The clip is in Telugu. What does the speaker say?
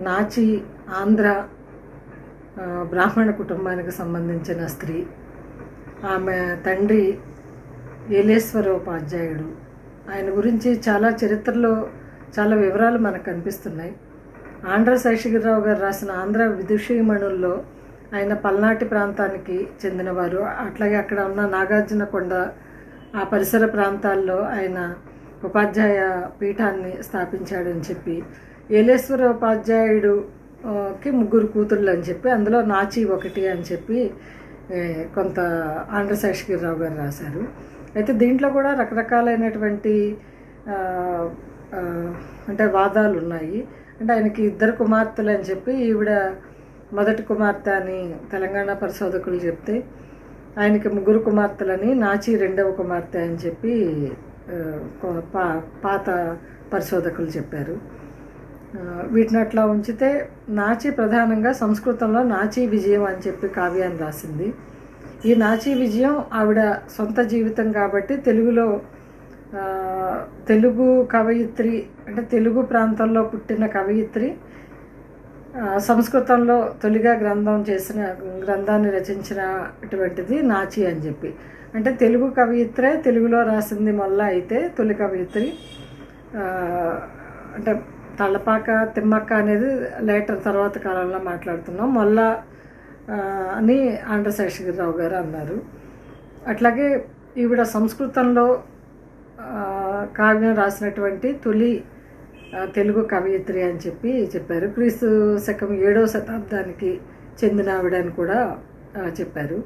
నాచి ఆంధ్ర బ్రాహ్మణ కుటుంబానికి సంబంధించిన స్త్రీ. ఆమె తండ్రి ఏలేశ్వరోపాధ్యాయుడు. ఆయన గురించి చాలా చరిత్రలో చాలా వివరాలు మనకు కనిపిస్తున్నాయి. ఆంధ్ర శేషగిరిరావు గారు రాసిన ఆంధ్ర విదుషీమణుల్లో ఆయన పల్నాటి ప్రాంతానికి చెందినవారు. అట్లాగే అక్కడ ఉన్న నాగార్జునకొండ ఆ పరిసర ప్రాంతాల్లో ఆయన ఉపాధ్యాయ పీఠాన్ని స్థాపించాడని చెప్పి ఏలేశ్వర ఉపాధ్యాయుడు కి ముగ్గురు కూతుళ్ళు అని చెప్పి అందులో నాచి ఒకటి అని చెప్పి కొంత ఆంధ్ర శేషగిరిరావు గారు రాశారు. అయితే దీంట్లో కూడా రకరకాలైనటువంటి అంటే వాదాలు ఉన్నాయి. అంటే ఆయనకి ఇద్దరు కుమార్తెలు అని చెప్పి ఈవిడ మొదటి కుమార్తె అని తెలంగాణ పరిశోధకులు చెప్తే ఆయనకి ముగ్గురు కుమార్తెలని నాచి రెండవ కుమార్తె అని చెప్పి పాత పరిశోధకులు చెప్పారు. వీటిని అట్లా ఉంచితే నాచి ప్రధానంగా సంస్కృతంలో నాచి విజయం అని చెప్పి కావ్యాన్ని రాసింది. ఈ నాచి విజయం ఆవిడ సొంత జీవితం కాబట్టి తెలుగులో తెలుగు కవయిత్రి అంటే తెలుగు ప్రాంతంలో పుట్టిన కవయిత్రి సంస్కృతంలో తొలిగా గ్రంథం చేసిన గ్రంథాన్ని రచించినటువంటిది నాచి అని చెప్పి. అంటే తెలుగు కవయిత్రే తెలుగులో రాసింది మొల్ల అయితే తొలి కవయిత్రి అంటే తలపాక తిమ్మక్క అనేది లేటర్ తర్వాత కాలంలో మాట్లాడుతున్నాం. మొల్ల అని ఆంధ్ర శేషగిరిరావు గారు అన్నారు. అట్లాగే ఈవిడ సంస్కృతంలో కావ్యం రాసినటువంటి తొలి తెలుగు కవయిత్రి అని చెప్పి చెప్పారు. క్రీస్తు శకం ఏడవ శతాబ్దానికి చెందిన ఆవిడ అని కూడా చెప్పారు.